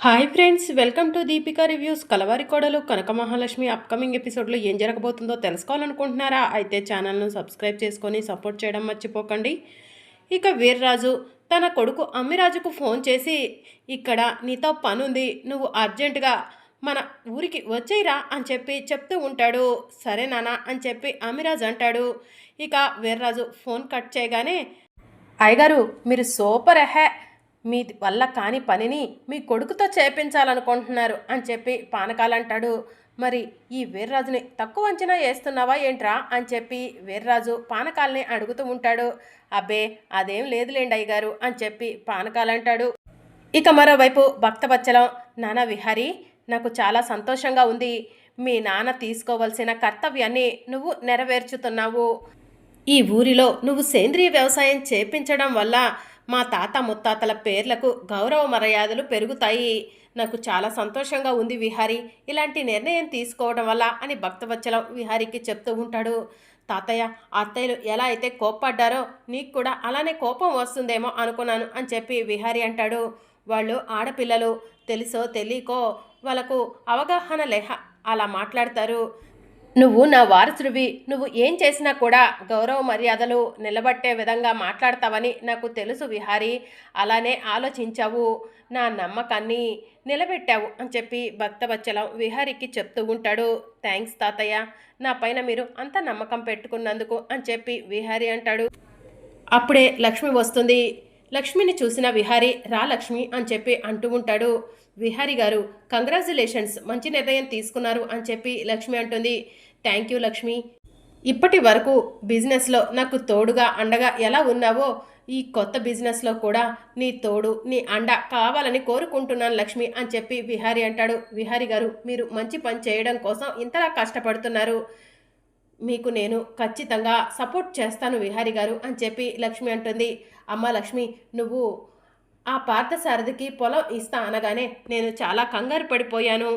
Hi friends welcome to Deepika reviews. Kalavari Kodalu Kanaka Mahalakshmi upcoming ఎపిసోడ్లో ఏం జరగబోతుందో తెలుసుకోవాలనుకుంటున్నారా? అయితే ఛానల్ను సబ్స్క్రైబ్ చేసుకొని సపోర్ట్ చేయడం మర్చిపోకండి. ఇక వీర్రాజు తన కొడుకు అమ్మిరాజుకు ఫోన్ చేసి ఇక్కడ నీతో పనుంది నువ్వు అర్జెంటుగా మన ఊరికి వచ్చేయరా అని చెప్పి చెప్తూ ఉంటాడు. సరే నానా అని చెప్పి అమ్మిరాజు అంటాడు. ఇక వీర్రాజు ఫోన్ కట్ చేయగానే అయ్యగారు మీరు సూపర్ హే మీ వల్ల కాని పనిని మీ కొడుకుతో చేపించాలనుకుంటున్నారు అని చెప్పి పానకాలంటాడు మరి ఈ వీర్రాజుని తక్కువ అంచనా వేస్తున్నావా ఏంట్రా అని చెప్పి వీర్రాజు పానకాలని అడుగుతూ ఉంటాడు. అబ్బే అదేం లేదులేండి అయ్యగారు అని చెప్పి పానకాలంటాడు ఇక మరోవైపు భక్తబచ్చలం నాన్న విహారీ నాకు చాలా సంతోషంగా ఉంది. మీ నాన్న తీసుకోవలసిన కర్తవ్యాన్ని నువ్వు నెరవేర్చుతున్నావు. ఈ ఊరిలో నువ్వు సేంద్రియ వ్యవసాయం చేపించడం వల్ల మా తాత ముత్తాతల పేర్లకు గౌరవ మర్యాదలు పెరుగుతాయి. నాకు చాలా సంతోషంగా ఉంది విహారీ. ఇలాంటి నిర్ణయం తీసుకోవడం వల్ల అని భక్తవచ్చలం విహారీకి చెప్తూ ఉంటాడు. తాతయ్య అత్తయ్యలు ఎలా అయితే కోప్పడ్డారో నీకు కూడా అలానే కోపం వస్తుందేమో అనుకున్నాను అని చెప్పి విహారీ అంటాడు. వాళ్ళు ఆడపిల్లలు తెలుసో తెలియకో వాళ్ళకు అవగాహన లేహ అలా మాట్లాడతారు. నువ్వు నా వారసుడివి. నువ్వు ఏం చేసినా కూడా గౌరవ మర్యాదలు నిలబట్టే విధంగా మాట్లాడతావని నాకు తెలుసు విహారీ. అలానే ఆలోచించావు. నా నమ్మకాన్ని నిలబెట్టావు అని చెప్పి భక్తవచ్చలం విహారీకి చెప్తూ ఉంటాడు. థ్యాంక్స్ తాతయ్య. నా పైన మీరు అంత నమ్మకం పెట్టుకున్నందుకు అని చెప్పి విహారీ అంటాడు. అప్పుడే లక్ష్మి వస్తుంది. లక్ష్మిని చూసిన విహారీ రా లక్ష్మి అని చెప్పి అంటూ ఉంటాడు. విహారీ గారు కంగ్రాచులేషన్స్ మంచి నిర్ణయం తీసుకున్నారు అని చెప్పి లక్ష్మి అంటుంది. Thank you Lakshmi. ఇప్పటి వరకు బిజినెస్లో నాకు తోడుగా అండగా ఎలా ఉన్నావో ఈ కొత్త బిజినెస్లో కూడా నీ తోడు నీ అండ కావాలని కోరుకుంటున్నాను లక్ష్మి అని చెప్పి విహారీ అంటాడు. విహారీ గారు మీరు మంచి పని చేయడం కోసం ఇంతలా కష్టపడుతున్నారు. మీకు నేను ఖచ్చితంగా సపోర్ట్ చేస్తాను విహారీ గారు అని చెప్పి లక్ష్మి అంటుంది. అమ్మ లక్ష్మి నువ్వు ఆ పార్థసారథికి పొలం ఇస్తా అనగానే నేను చాలా కంగారు పడిపోయాను.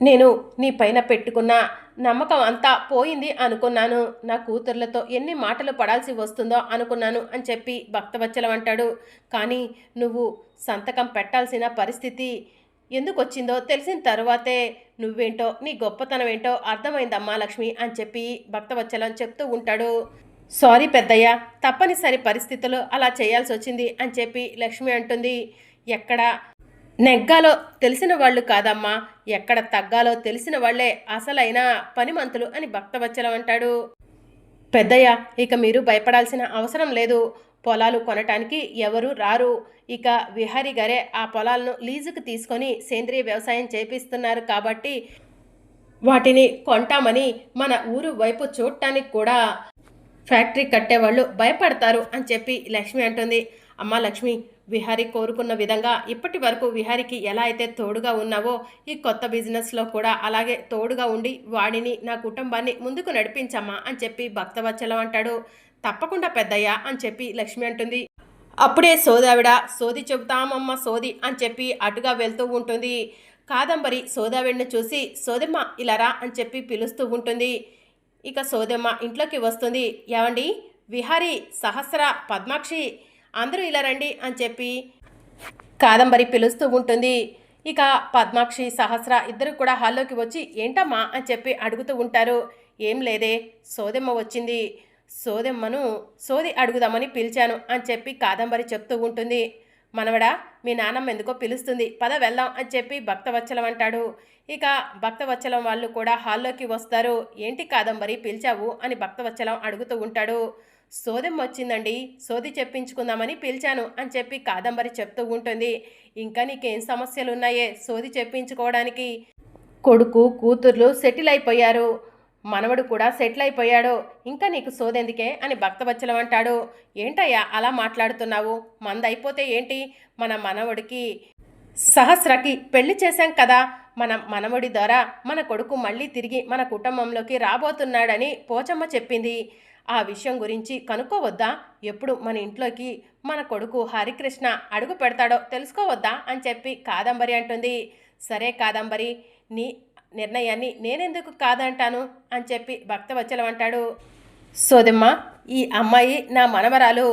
నేను నీ పైన పెట్టుకున్న నమ్మకం అంతా పోయింది అనుకున్నాను. నా కూతుర్లతో ఎన్ని మాటలు పడాల్సి వస్తుందో అనుకున్నాను అని చెప్పి భక్తవచ్చలం అంటాడు. కానీ నువ్వు సంతకం పెట్టాల్సిన పరిస్థితి ఎందుకు వచ్చిందో తెలిసిన తరువాతే నువ్వేంటో నీ గొప్పతనం ఏంటో అర్థమైందమ్మా లక్ష్మి అని చెప్పి భక్తవచ్చలం చెప్తూ ఉంటాడు. సారీ పెద్దయ్య తప్పనిసరి పరిస్థితులు అలా చేయాల్సి వచ్చింది అని చెప్పి లక్ష్మి అంటుంది. ఎక్కడ నెగ్గాలో తెలిసిన వాళ్ళు కాదమ్మా. ఎక్కడ తగ్గాలో తెలిసిన వాళ్ళే అసలైన పనిమంతులు అని భక్తవచ్చలం అంటాడు. పెద్దయ్య ఇక మీరు భయపడాల్సిన అవసరం లేదు. పొలాలు కొనటానికి ఎవరు రారు. ఇక విహారీ గారే ఆ పొలాలను లీజుకు తీసుకొని సేంద్రియ వ్యవసాయం చేపిస్తున్నారు కాబట్టి వాటిని కొంటామని మన ఊరు వైపు చూడటానికి కూడా ఫ్యాక్టరీ కట్టేవాళ్ళు భయపడతారు అని చెప్పి లక్ష్మి అంటుంది. అమ్మా లక్ష్మి విహారీ కోరుకున్న విధంగా ఇప్పటి వరకు విహారీకి ఎలా అయితే తోడుగా ఉన్నావో ఈ కొత్త బిజినెస్లో కూడా అలాగే తోడుగా ఉండి వాడిని నా కుటుంబాన్ని ముందుకు నడిపించమ్మా అని చెప్పి భక్తవత్సలం అంటాడు. తప్పకుండా పెద్దయ్య అని చెప్పి లక్ష్మి అంటుంది. అప్పుడే సోదావిడ సోది చెబుతామమ్మ సోది అని చెప్పి అటుగా వెళ్తూ ఉంటుంది. కాదంబరి సోదావిడిని చూసి సోదమ్మ ఇలారా అని చెప్పి పిలుస్తూ ఉంటుంది. ఇక సోదమ్మ ఇంట్లోకి వస్తుంది. ఏమండి? విహారీ సహస్ర పద్మాక్షి అందరూ ఇలా రండి అని చెప్పి కాదంబరి పిలుస్తూ ఉంటుంది. ఇక పద్మాక్షి సహస్ర ఇద్దరు కూడా హాల్లోకి వచ్చి ఏంటమ్మా అని చెప్పి అడుగుతూ ఉంటారు. ఏం లేదే సోదెమ్మ వచ్చింది. సోదెమ్మను సోది అడుగుదామని పిలిచాను అని చెప్పి కాదంబరి చెప్తూ ఉంటుంది. మనవడా మీ నాన్నమ్మ ఎందుకో పిలుస్తుంది. పద వెళ్దాం అని చెప్పి భక్తవత్సలం అంటాడు. ఇక భక్తవచ్చలం వాళ్ళు కూడా హాల్లోకి వస్తారు. ఏంటి కాదంబరి పిలిచావు అని భక్తవచ్చలం అడుగుతూ ఉంటాడు. సోదెమ్మ వచ్చిందండి. సోది చెప్పించుకుందామని పిలిచాను అని చెప్పి కాదంబరి చెప్తూ ఉంటుంది. ఇంకా నీకేం సమస్యలు ఉన్నాయే సోది చెప్పించుకోవడానికి. కొడుకు కూతుర్లు సెటిల్ అయిపోయారు. మనవడు కూడా సెటిల్ అయిపోయాడు. ఇంకా నీకు సోదెందుకే అని భక్తవచ్చలం అంటాడు. ఏంటయ్యా అలా మాట్లాడుతున్నావు? మందైపోతే ఏంటి? మన మనవడికి సహస్రకి పెళ్ళి చేశాం కదా. మన మనవడి ద్వారా మన కొడుకు మళ్ళీ తిరిగి మన కుటుంబంలోకి రాబోతున్నాడని పోచమ్మ చెప్పింది. ఆ విషయం గురించి కనుక్కోవద్దా? ఎప్పుడు మన ఇంట్లోకి మన కొడుకు హరికృష్ణ అడుగు పెడతాడో తెలుసుకోవద్దా అని చెప్పి కాదంబరి అంటుంది. సరే కాదంబరి నీ నిర్ణయాన్ని నేనెందుకు కాదంటాను అని చెప్పి భక్తవచ్చలం అంటాడు. సోదమ్మ ఈ అమ్మాయి నా మనవరాలు.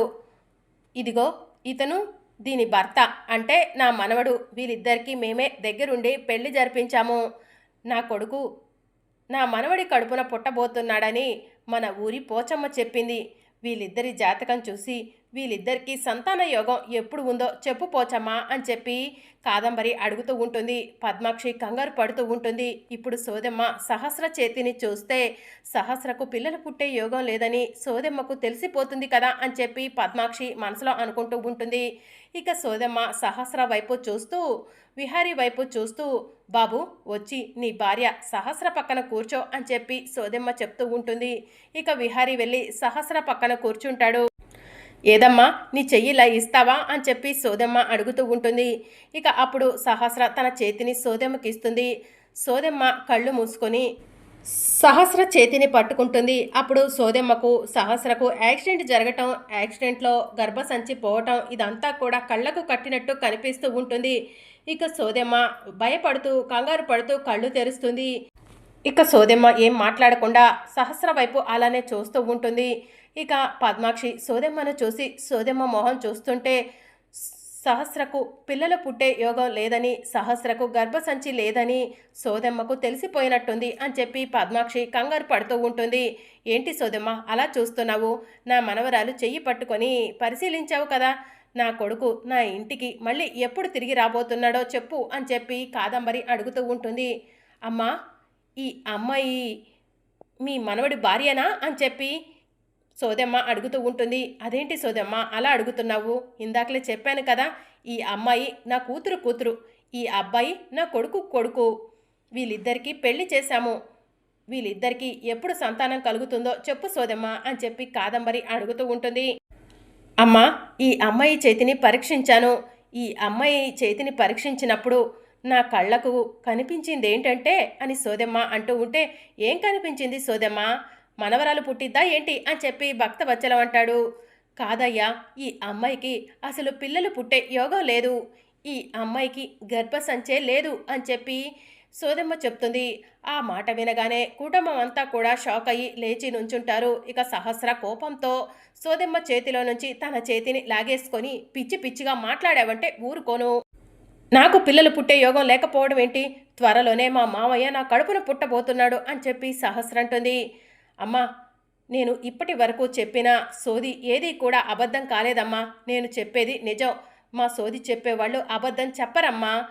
ఇదిగో ఇతను దీని భర్త అంటే నా మనవడు. వీళ్ళిద్దరికీ మేమే దగ్గరుండి పెళ్ళి జరిపించాము. నా కొడుకు నా మనవడి కడుపున పుట్టబోతున్నాడని మన ఊరి పోచమ్మ చెప్పింది. వీళ్ళిద్దరి జాతకం చూసి వీళ్ళిద్దరికీ సంతాన యోగం ఎప్పుడు ఉందో చెప్పు పోచమ్మా అని చెప్పి కాదంబరి అడుగుతూ ఉంటుంది. పద్మాక్షి కంగారు పడుతూ ఉంటుంది. ఇప్పుడు సోదెమ్మ సహస్ర చేతిని చూస్తే సహస్రకు పిల్లలు పుట్టే యోగం లేదని సోదెమ్మకు తెలిసిపోతుంది కదా అని చెప్పి పద్మాక్షి మనసులో అనుకుంటూ ఉంటుంది. ఇక సోదెమ్మ సహస్ర వైపు చూస్తూ విహారీ వైపు చూస్తూ బాబు వచ్చి నీ భార్య సహస్ర పక్కన కూర్చో అని చెప్పి సోదెమ్మ చెప్తూ ఉంటుంది. ఇక విహారీ వెళ్ళి సహస్ర పక్కన కూర్చుంటాడు. ఏదమ్మా నీ చెయ్యిలా ఇస్తావా అని చెప్పి సోదెమ్మ అడుగుతూ ఉంటుంది. ఇక అప్పుడు సహస్ర తన చేతిని సోదెమ్మకి ఇస్తుంది. సోదెమ్మ కళ్ళు మూసుకొని సహస్ర చేతిని పట్టుకుంటుంది. అప్పుడు సోదెమ్మకు సహస్రకు యాక్సిడెంట్ జరగటం యాక్సిడెంట్లో గర్భసంచి పోవటం ఇదంతా కూడా కళ్ళకు కట్టినట్టు కనిపిస్తూ ఉంటుంది. ఇక సోదెమ్మ భయపడుతూ కంగారు పడుతూ కళ్ళు తెరుస్తుంది. ఇక సోదెమ్మ ఏం మాట్లాడకుండా సహస్ర వైపు అలానే చూస్తూ ఉంటుంది. ఇక పద్మాక్షి సోదెమ్మను చూసి సోదెమ్మ మొహం చూస్తుంటే సహస్రకు పిల్లలు పుట్టే యోగం లేదని సహస్రకు గర్భసంచి లేదని సోదెమ్మకు తెలిసిపోయినట్టుంది అని చెప్పి పద్మాక్షి కంగారు పడుతూ ఉంటుంది. ఏంటి సోదెమ్మ అలా చూస్తున్నావు? నా మనవరాలు చెయ్యి పట్టుకొని పరిశీలించావు కదా. నా కొడుకు నా ఇంటికి మళ్ళీ ఎప్పుడు తిరిగి రాబోతున్నాడో చెప్పు అని చెప్పి కాదంబరి అడుగుతూ ఉంటుంది. అమ్మా ఈ అమ్మాయి మీ మనవడి భార్యనా అని చెప్పి సోదమ్మ అడుగుతూ ఉంటుంది అదేంటి సోదమ్మ అలా అడుగుతున్నావు? ఇందాకలే చెప్పాను కదా ఈ అమ్మాయి నా కూతురు కూతురు ఈ అబ్బాయి నా కొడుకు కొడుకు. వీళ్ళిద్దరికీ పెళ్ళి చేశాము. వీళ్ళిద్దరికీ ఎప్పుడు సంతానం కలుగుతుందో చెప్పు సోదమ్మ అని చెప్పి కాదంబరి అడుగుతూ ఉంటుంది. అమ్మా ఈ అమ్మాయి చేతిని పరీక్షించాను. ఈ అమ్మాయి చేతిని పరీక్షించినప్పుడు నా కళ్ళకు కనిపించింది ఏంటంటే అని సోదమ్మ అంటూ ఉంటే ఏం కనిపించింది సోదమ్మ? మనవరాలు పుట్టిద్దా ఏంటి అని చెప్పి భక్త వచ్చలం అంటాడు. కాదయ్యా ఈ అమ్మాయికి అసలు పిల్లలు పుట్టే యోగం లేదు. ఈ అమ్మాయికి గర్భసంచే లేదు అని చెప్పి సోదమ్మ చెప్తుంది. ఆ మాట వినగానే కుటుంబం అంతా కూడా షాక్ అయ్యి లేచి నుంచుంటారు. ఇక సహస్ర కోపంతో సోదమ్మ చేతిలో నుంచి తన చేతిని లాగేసుకొని పిచ్చి పిచ్చిగా మాట్లాడావంటే ఊరుకోను. నాకు పిల్లలు పుట్టే యోగం లేకపోవడం ఏంటి? త్వరలోనే మా మామయ్య నా కడుపున పుట్టబోతున్నాడు అని చెప్పి సహస్ర అంటుంది. అమ్మా నేను ఇప్పటి వరకు చెప్పిన సోది ఏది కూడా అబద్ధం కాలేదమ్మా. నేను చెప్పేది నిజం. మా సోది చెప్పేవాళ్ళు అబద్ధం చెప్పరమ్మా.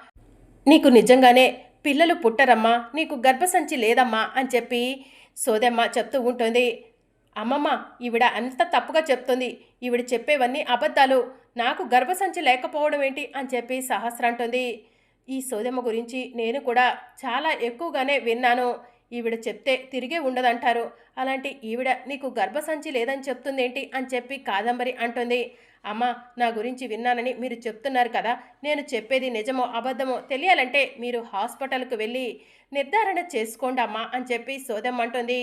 నీకు నిజంగానే పిల్లలు పుట్టరమ్మా. నీకు గర్భసంచి లేదమ్మా అని చెప్పి సోదమ్మ చెప్తూ ఉంటుంది. అమ్మమ్మ ఈవిడ అంత తప్పుగా చెప్తుంది. ఈవిడ చెప్పేవన్నీ అబద్ధాలు. నాకు గర్భసంచి లేకపోవడం ఏంటి అని చెప్పి సహస్ర అంటుంది. ఈ సోదమ్మ గురించి నేను కూడా చాలా ఎక్కువగానే విన్నాను. ఈవిడ చెప్తే తిరిగే ఉండదంటారు. అలాంటి ఈవిడ నీకు గర్భసంచి లేదని చెప్తుందేంటి అని చెప్పి కాదంబరి అంటుంది. అమ్మ నా గురించి విన్నానని మీరు చెప్తున్నారు కదా. నేను చెప్పేది నిజమో అబద్ధమో తెలియాలంటే మీరు హాస్పిటల్కు వెళ్ళి నిర్ధారణ చేసుకోండి అమ్మా అని చెప్పి సోదమ్మంటుంది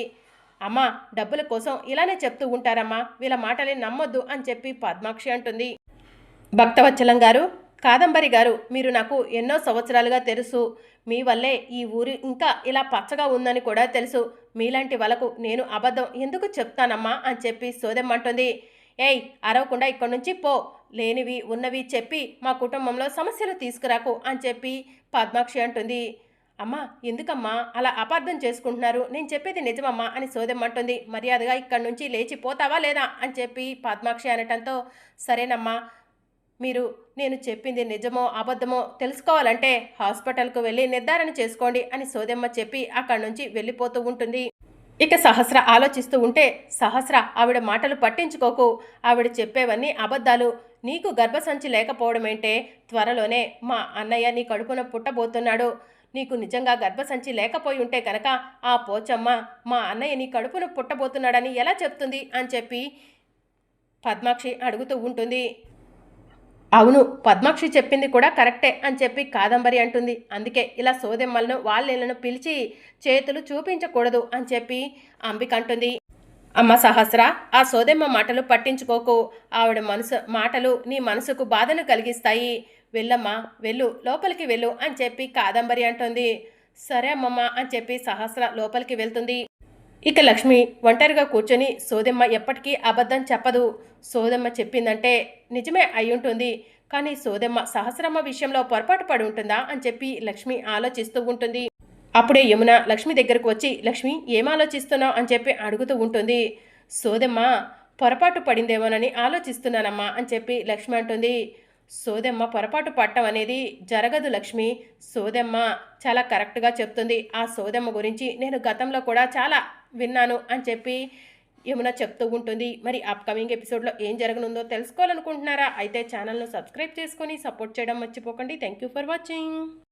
అమ్మా డబ్బుల కోసం ఇలానే చెప్తూ ఉంటారమ్మా. వీళ్ళ మాటలే నమ్మొద్దు అని చెప్పి పద్మాక్షి అంటుంది. భక్తవచ్చలం గారు కాదంబరి గారు మీరు నాకు ఎన్నో సంవత్సరాలుగా తెలుసు. మీ వల్లే ఈ ఊరు ఇంకా ఇలా పచ్చగా ఉందని కూడా తెలుసు. మీలాంటి వాళ్ళకు నేను అబద్ధం ఎందుకు చెప్తానమ్మా అని చెప్పి సోదెమ్మంటుంది. ఏయ్ అరవకుండా ఇక్కడి నుంచి పో. లేనివి ఉన్నవి చెప్పి మా కుటుంబంలో సమస్యలు తీసుకురాకు అని చెప్పి పద్మాక్షి అంటుంది. అమ్మా ఎందుకమ్మా? అలా అపార్థం చేసుకుంటున్నారు. నేను చెప్పేది నిజమమ్మా అని సోదెమ్మంటుంది. మర్యాదగా ఇక్కడి నుంచి లేచిపోతావా లేదా అని చెప్పి పద్మాక్షి అనటంతో సరేనమ్మా. మీరు నేను చెప్పింది నిజమో అబద్ధమో తెలుసుకోవాలంటే హాస్పిటల్కు వెళ్ళి నిర్ధారణ చేసుకోండి అని సోదెమ్మ చెప్పి అక్కడి నుంచి వెళ్ళిపోతూ ఉంటుంది. ఇక సహస్ర ఆలోచిస్తూ ఉంటే సహస్ర ఆవిడ మాటలు పట్టించుకోకు. ఆవిడ చెప్పేవన్నీ అబద్ధాలు. నీకు గర్భసంచి లేకపోవడమేంటే త్వరలోనే మా అన్నయ్య నీ కడుపున పుట్టబోతున్నాడు. నీకు నిజంగా గర్భసంచి లేకపోయి ఉంటే కనుక ఆ పోచమ్మ మా అన్నయ్య నీ కడుపున పుట్టబోతున్నాడని ఎలా చెప్తుంది? అని చెప్పి పద్మాక్షి అడుగుతూ ఉంటుంది. అవును పద్మాక్షి చెప్పింది కూడా కరెక్టే అని చెప్పి కాదంబరి అంటుంది. అందుకే ఇలా సోదెమ్మలను వాళ్ళను పిలిచి చేతులు చూపించకూడదు అని చెప్పి అంబిక అంటుంది. అమ్మ సహస్ర ఆ సోదెమ్మ మాటలు పట్టించుకోకు. ఆవిడ మనసు మాటలు నీ మనసుకు బాధను కలిగిస్తాయి. వెళ్ళమ్మా వెళ్ళు లోపలికి వెళ్ళు అని చెప్పి కాదంబరి అంటుంది. సరే అమ్మమ్మ అని చెప్పి సహస్ర లోపలికి వెళ్తుంది. ఇక లక్ష్మి ఒంటరిగా కూర్చొని సోదెమ్మ ఎప్పటికీ అబద్ధం చెప్పదు. సోదమ్మ చెప్పిందంటే నిజమే అయ్యుంటుంది కానీ సోదెమ్మ సహస్రమ్మ విషయంలో పొరపాటు పడి ఉంటుందా అని చెప్పి లక్ష్మి ఆలోచిస్తూ ఉంటుంది. అప్పుడే యమున లక్ష్మి దగ్గరకు వచ్చి లక్ష్మి ఏం ఆలోచిస్తున్నావు? అని చెప్పి అడుగుతూ ఉంటుంది. సోదెమ్మ పొరపాటు పడిందేమోనని ఆలోచిస్తున్నానమ్మా అని చెప్పి లక్ష్మి అంటుంది. సోదెమ్మ పొరపాటు పట్టం అనేది జరగదు లక్ష్మి. సోదెమ్మ చాలా కరెక్ట్గా చెప్తుంది. ఆ సోదెమ్మ గురించి నేను గతంలో కూడా చాలా విన్నాను అని చెప్పి యమున చెప్తూ ఉంటుంది. మరి అప్కమింగ్ ఎపిసోడ్లో ఏం జరగనుందో తెలుసుకోవాలనుకుంటున్నారా? అయితే ఛానల్ను సబ్స్క్రైబ్ చేసుకొని సపోర్ట్ చేయడం మర్చిపోకండి. Thank you for watching.